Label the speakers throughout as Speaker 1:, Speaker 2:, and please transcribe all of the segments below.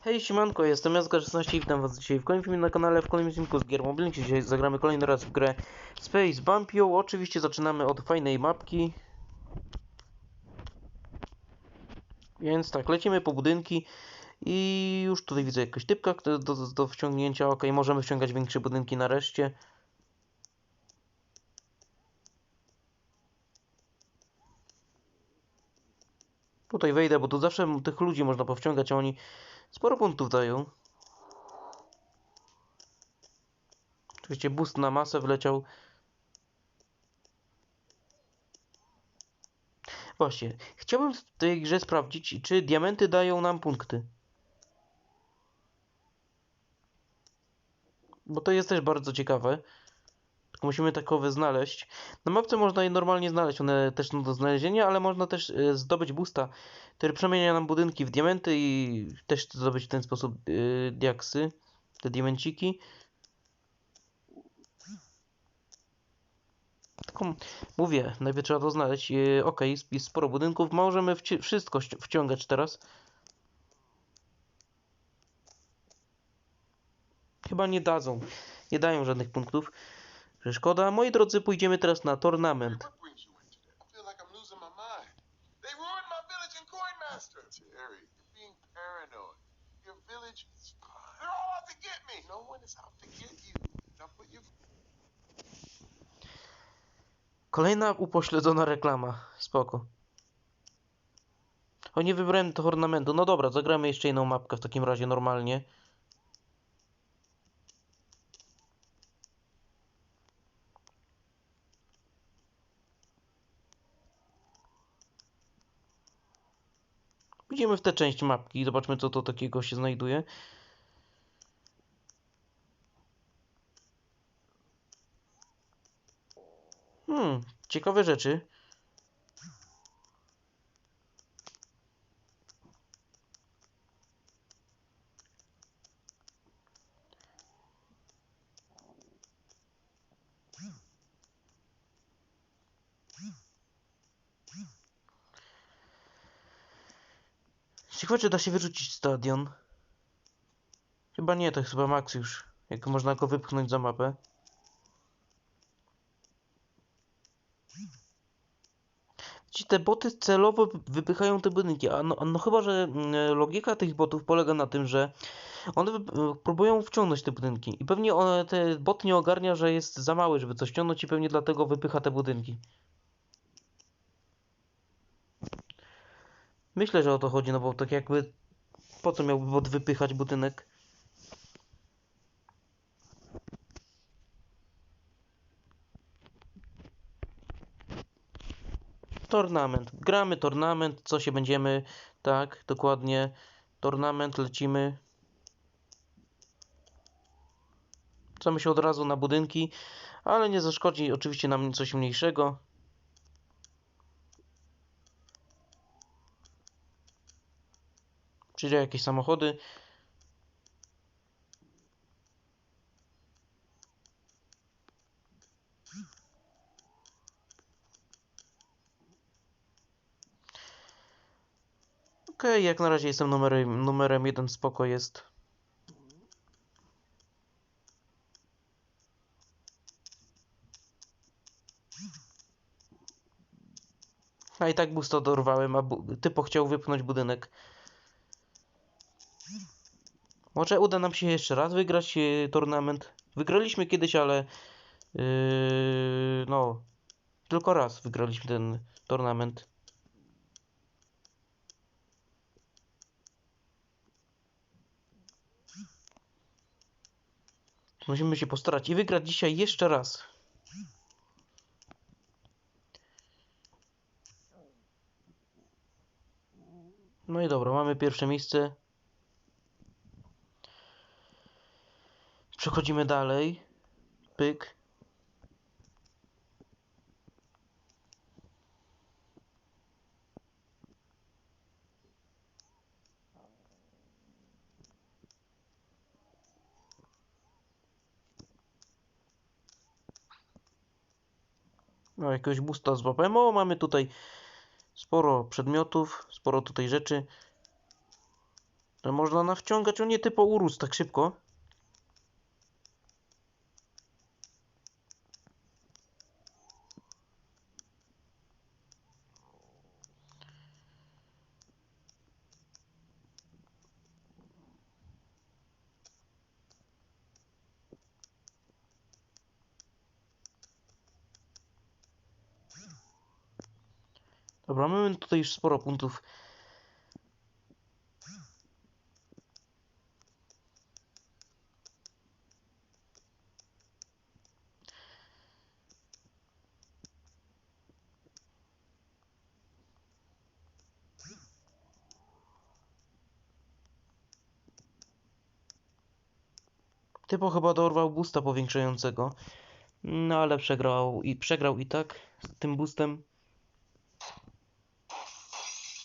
Speaker 1: Hej, siemanko, jestem Jazga16 i witam was dzisiaj w kolejnym filmie na kanale, w kolejnym filmiku z gier mobilnych. Dzisiaj zagramy kolejny raz w grę Space Bumpio. Oczywiście zaczynamy od fajnej mapki. Więc tak, lecimy po budynki i już tutaj widzę jakąś typka do, do, do wciągnięcia. Ok, możemy wciągać większe budynki nareszcie. Tutaj wejdę, bo tu zawsze tych ludzi można powściągać, a oni sporo punktów dają. Oczywiście boost na masę wleciał. Właśnie, chciałbym w tej grze sprawdzić, czy diamenty dają nam punkty. Bo to jest też bardzo ciekawe. Musimy takowe znaleźć. Na mapce można je normalnie znaleźć, one też są do znalezienia, ale można też e, zdobyć boosta, który przemienia nam budynki w diamenty i też zdobyć w ten sposób e, diaksy, te diamenciki. Tylko mówię, najpierw trzeba to znaleźć. E, ok, jest, sporo budynków, możemy wci- wszystko wciągać teraz. Chyba nie dadzą, nie dają żadnych punktów. Szkoda. Moi drodzy, pójdziemy teraz na tornament.
Speaker 2: No
Speaker 1: Kolejna upośledzona reklama. Spoko. O, nie wybrałem to ornamentu. No dobra, zagramy jeszcze jedną mapkę w takim razie normalnie. Idziemy w tę część mapki i zobaczmy co to takiego się znajduje. Hmm, ciekawe rzeczy. Ciekawe, czy da się wyrzucić stadion. Chyba nie, to chyba max już. Jak można go wypchnąć za mapę. Ci te boty celowo wypychają te budynki, a no, no chyba, że mm, logika tych botów polega na tym, że one wyp- próbują wciągnąć te budynki i pewnie one, te bot nie ogarnia, że jest za mały, żeby coś ściągnąć i pewnie dlatego wypycha te budynki. Myślę, że o to chodzi, no bo tak jakby po co miałby bot wypychać budynek? Tornament. Gramy tornament, co się będziemy, tak, dokładnie. Tornament, lecimy. Rzucamy się od razu na budynki, ale nie zaszkodzi oczywiście nam coś mniejszego. Przyjdzie jakieś samochody. Okej, jak na razie jestem numerem, numerem jeden, spoko jest. A i tak busta dorwałem, a bu- typo chciał wypchnąć budynek. Może uda nam się jeszcze raz wygrać yy, turnament. Wygraliśmy kiedyś, ale yy, no tylko raz wygraliśmy ten turnament. Musimy się postarać i wygrać dzisiaj jeszcze raz. No i dobra, mamy pierwsze miejsce. Przechodzimy dalej. Pyk. No, jakiegoś boosta złapałem. O, mamy tutaj sporo przedmiotów, sporo tutaj rzeczy. To można nawciągać, o nie typo urósł tak szybko. Dobra, mamy tutaj już sporo punktów. Typo chyba dorwał boosta powiększającego. No ale przegrał i przegrał i tak z tym boostem.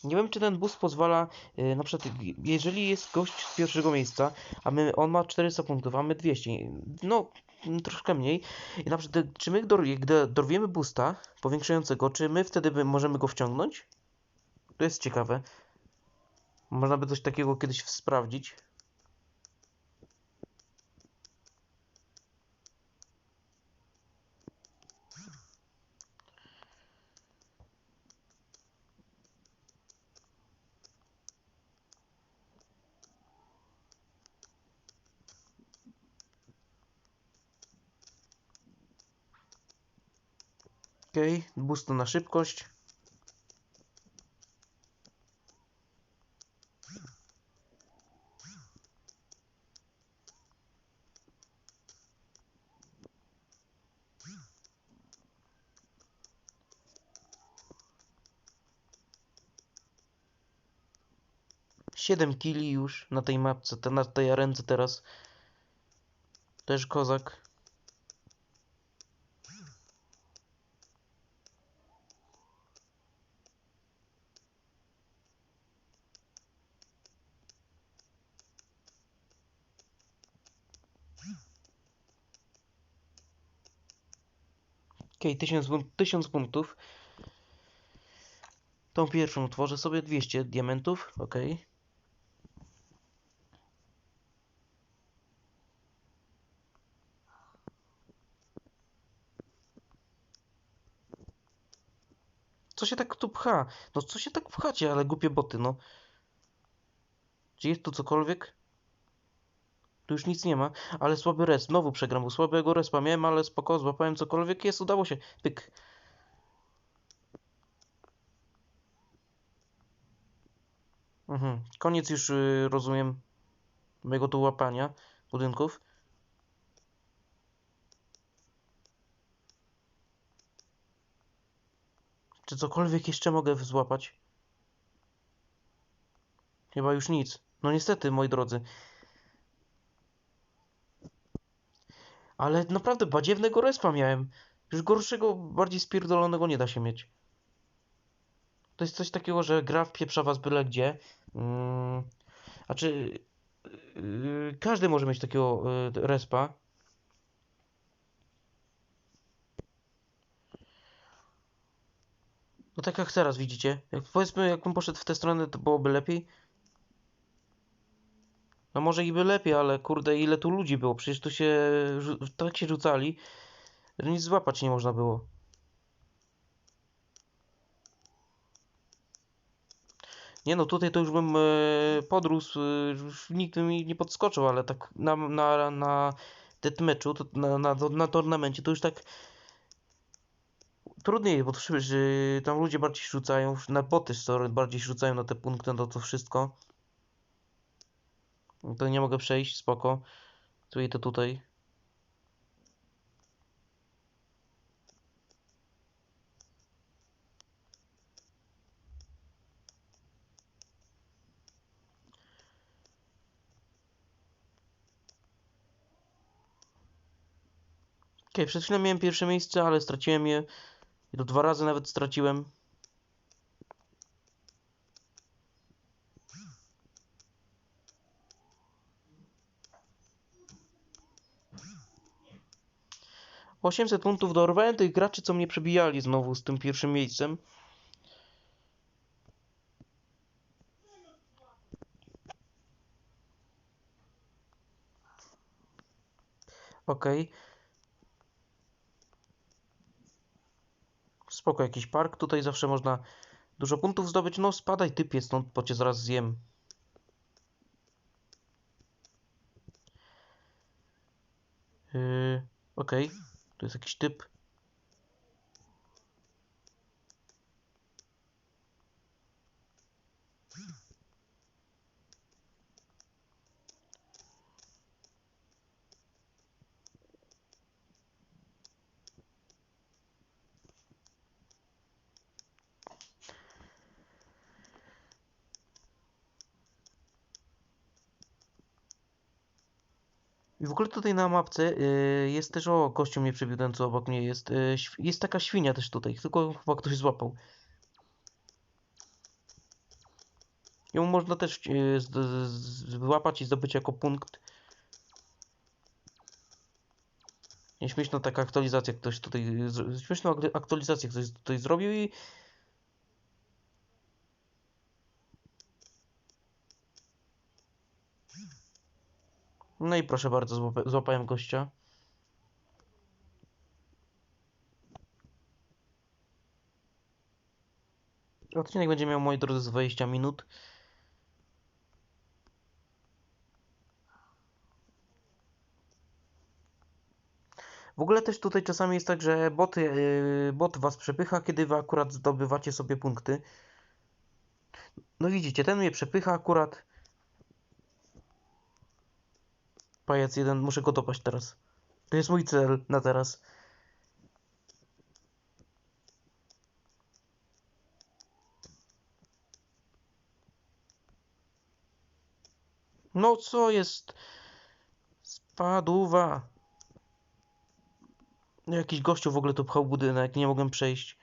Speaker 1: Nie wiem, czy ten boost pozwala, yy, na przykład, jeżeli jest gość z pierwszego miejsca, a my, on ma 400 punktów, a my 200, no, troszkę mniej. I na przykład, czy my, gdy dorwiemy boosta powiększającego, czy my wtedy możemy go wciągnąć? To jest ciekawe. Można by coś takiego kiedyś sprawdzić. Okej, boost na szybkość. Siedem kili już na tej mapce, na tej arence teraz. Też kozak. Okej, 1000, pun- 1000 punktów. Tą pierwszą tworzę sobie 200 diamentów. Okej. Co się tak tu pcha? No co się tak pchacie, ale głupie boty, no. Czy jest tu cokolwiek? Już nic nie ma, ale słaby res. Znowu przegram, bo słabego respa miałem, ale spoko, złapałem cokolwiek jest, udało się. Pyk. Mhm. Koniec już, y, rozumiem, mojego tu łapania budynków. Czy cokolwiek jeszcze mogę złapać? Chyba już nic. No niestety, moi drodzy. Ale naprawdę badziewnego respa miałem. Już gorszego, bardziej spierdolonego nie da się mieć. To jest coś takiego, że gra wpieprza was byle gdzie. Mm, a czy yy, każdy może mieć takiego yy, respa. No tak jak teraz widzicie. Jak powiedzmy, jakbym poszedł w tę stronę, to byłoby lepiej. No może i by lepiej, ale kurde, ile tu ludzi było? Przecież tu się tak się rzucali, że nic złapać nie można było. Nie no, tutaj to już bym e, podrósł, e, już nikt mi nie podskoczył, ale tak na, na, na deathmatchu, to na, na, na turnamencie to już tak trudniej, bo to że tam ludzie bardziej rzucają, na boty bardziej rzucają na te punkty, no to wszystko. To nie mogę przejść, spoko. Tutaj to tutaj. Okej, przed chwilą miałem pierwsze miejsce, ale straciłem je. I to dwa razy nawet straciłem. 800 punktów dorwałem tych graczy, co mnie przebijali znowu z tym pierwszym miejscem. Okej. Okay. Spoko, jakiś park. Tutaj zawsze można dużo punktów zdobyć. No spadaj typie stąd, bo cię zaraz zjem. Yy, Okej. Okay tu jest jakiś typ. I w ogóle tutaj na mapce yy, jest też, o, gościu mnie przybił, ten co obok mnie jest. Św- jest taka świnia też tutaj, tylko chyba ktoś złapał. Ją można też z, złapać i zdobyć jako punkt. Nieśmieszna taka aktualizacja ktoś tutaj, śmieszną aktu- aktualizację ktoś tutaj zrobił i No i proszę bardzo, złapa- złapałem gościa. Odcinek będzie miał, moi drodzy, z 20 minut. W ogóle też tutaj czasami jest tak, że bot, yy, bot was przepycha, kiedy wy akurat zdobywacie sobie punkty. No widzicie, ten mnie przepycha akurat. Pajac jeden, muszę go dopaść teraz. To jest mój cel na teraz. No co jest? Spadła. Jakiś gościu w ogóle tu pchał budynek, nie mogłem przejść.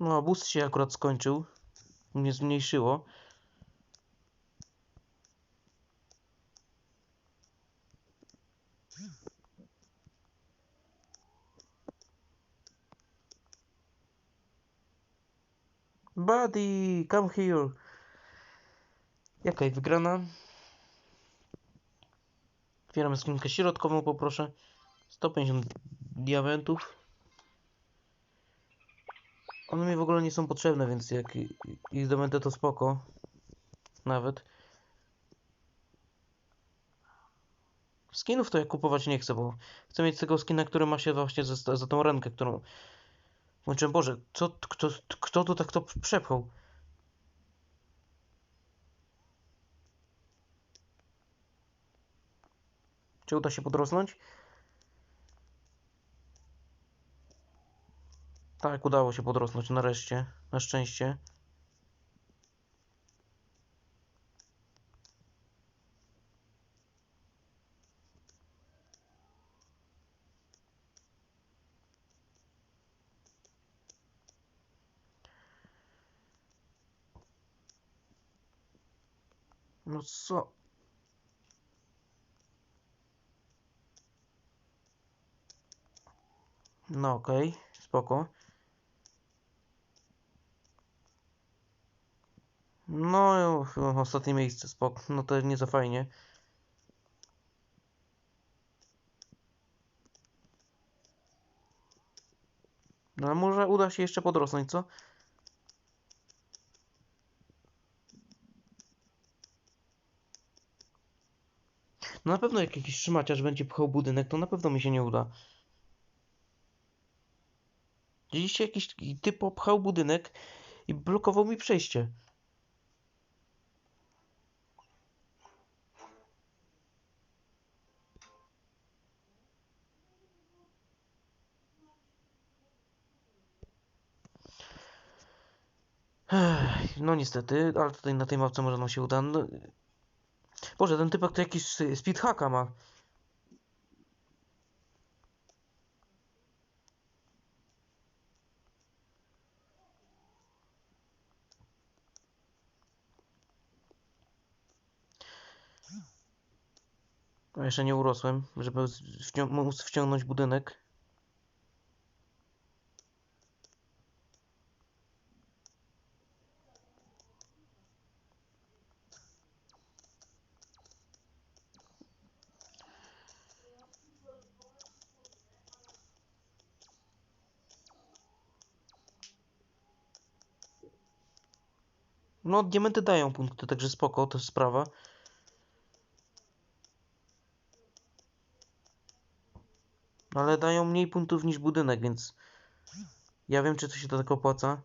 Speaker 1: No, bus się akurat skończył. Mnie zmniejszyło. Buddy, come here. Jaka jest wygrana? Otwieramy skrzynkę środkową, poproszę. 150 diamentów. One mi w ogóle nie są potrzebne, więc jak ich zdobędę to spoko. Nawet. Skinów to ja kupować nie chcę, bo chcę mieć tego skina, który ma się właśnie za, za tą rękę, którą... Włączyłem, Boże, co, kto, kto tu tak to przepchał? Czy uda się podrosnąć? Tak, udało się podrosnąć nareszcie. Na szczęście. No co? No okej, spoko. No, ostatnie miejsce, spoko. No to nie za fajnie. No, może uda się jeszcze podrosnąć, co? No na pewno jak jakiś trzymaciarz będzie pchał budynek, to na pewno mi się nie uda. Widzieliście jakiś typ obchał budynek i blokował mi przejście. No niestety, ale tutaj na tej mapce może nam się uda. No... Boże, ten typek to jakiś speedhacka ma. A jeszcze nie urosłem, żeby wcią- móc wciągnąć budynek. No, diamenty dają punkty, także spoko, to jest sprawa. Ale dają mniej punktów niż budynek, więc ja wiem, czy to się to tak opłaca.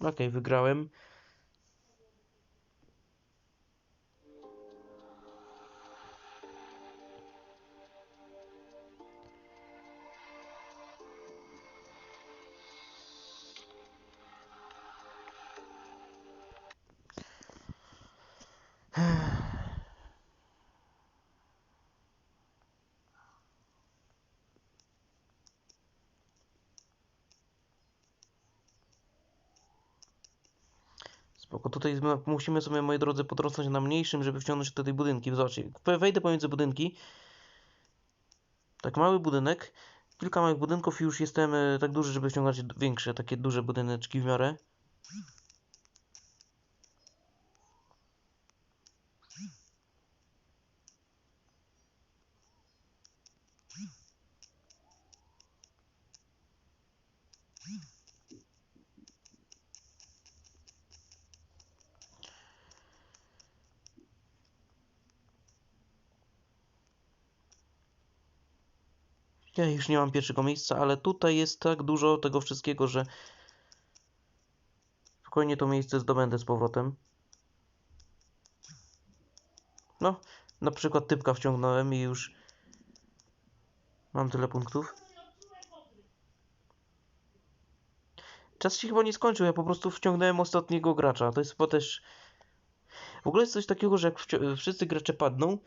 Speaker 1: Okej, wygrałem. Spoko, tutaj musimy sobie, moi drodzy, podrosnąć na mniejszym, żeby wciągnąć do tej budynki. Zobaczcie, we- wejdę pomiędzy budynki. Tak, mały budynek. Kilka małych budynków i już jestem e, tak duży, żeby wciągać d- większe, takie duże budyneczki w miarę. Ja już nie mam pierwszego miejsca, ale tutaj jest tak dużo tego wszystkiego, że spokojnie to miejsce zdobędę z powrotem. No, na przykład typka wciągnąłem i już mam tyle punktów. Czas się chyba nie skończył, ja po prostu wciągnąłem ostatniego gracza. To jest chyba też... W ogóle jest coś takiego, że jak wszyscy gracze padną,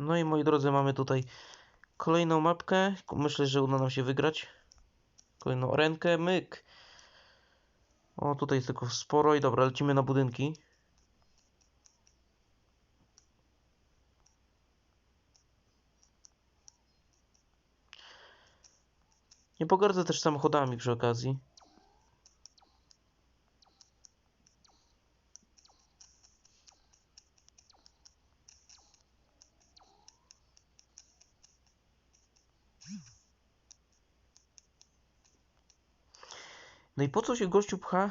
Speaker 1: No i moi drodzy, mamy tutaj kolejną mapkę. Myślę, że uda nam się wygrać. Kolejną rękę, myk. O, tutaj jest tylko sporo i dobra, lecimy na budynki. Nie pogardzę też samochodami przy okazji. No i po co się gościu pcha,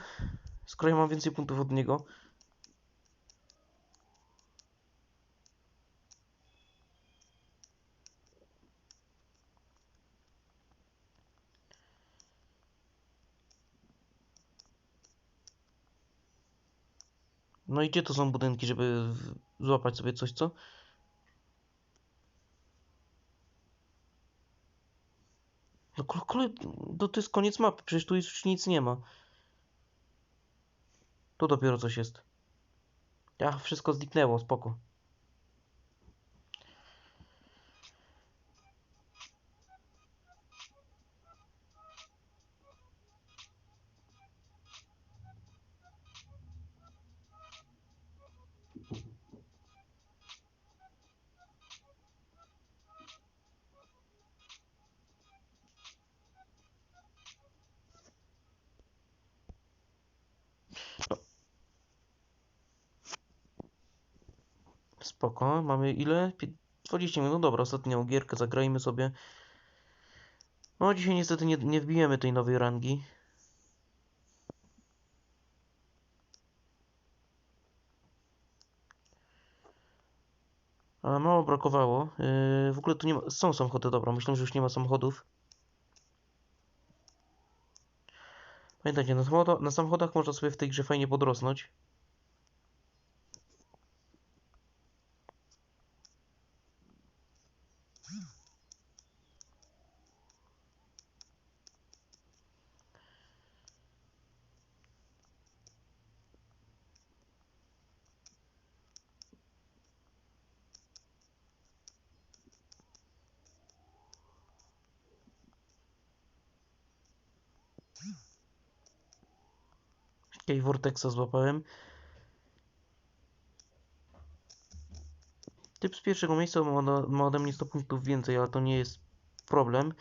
Speaker 1: skoro ja mam więcej punktów od niego? No i gdzie to są budynki, żeby złapać sobie coś, co? No kole, to, to jest koniec mapy, przecież tu już nic nie ma. Tu dopiero coś jest. Ja, wszystko zniknęło, spoko. Ile? Pię- 20 minut, no dobra, ostatnią gierkę zagrajmy sobie. No dzisiaj niestety nie, nie wbijemy tej nowej rangi. Ale mało brakowało. Yy, w ogóle tu nie ma... Są samochody, dobra. Myślę, że już nie ma samochodów. Pamiętajcie, na, samochoda- na samochodach można sobie w tej grze fajnie podrosnąć. Okej, Vortexa złapałem. Typ z pierwszego miejsca ma ode mnie 100 punktów więcej, ale to nie jest problem.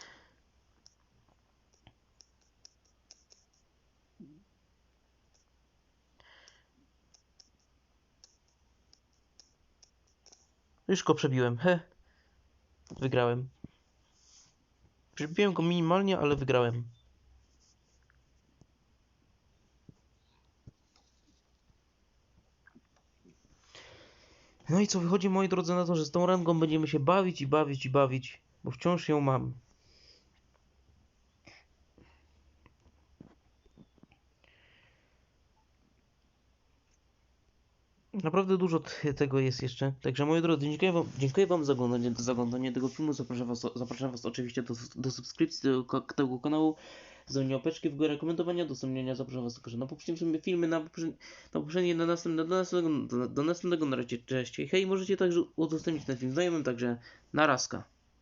Speaker 1: Już go przebiłem. He. Wygrałem. Przebiłem go minimalnie, ale wygrałem. No i co, wychodzi moi drodzy na to, że z tą rangą będziemy się bawić i bawić i bawić, bo wciąż ją mam. Naprawdę dużo tego jest jeszcze. Także moi drodzy, dziękuję wam, dziękuję wam za oglądanie, za oglądanie tego filmu. Zapraszam was, zapraszam was oczywiście do, do subskrypcji tego kanału, zostawienia łapeczki w górę, komentowania, udostępniania. Zapraszam was także na poprzednie filmy, na poprzednie, na poprzednie, na następne, do następnego, do, do następnego, na razie, cześć. Hej, możecie także udostępnić ten film znajomym, także narazka.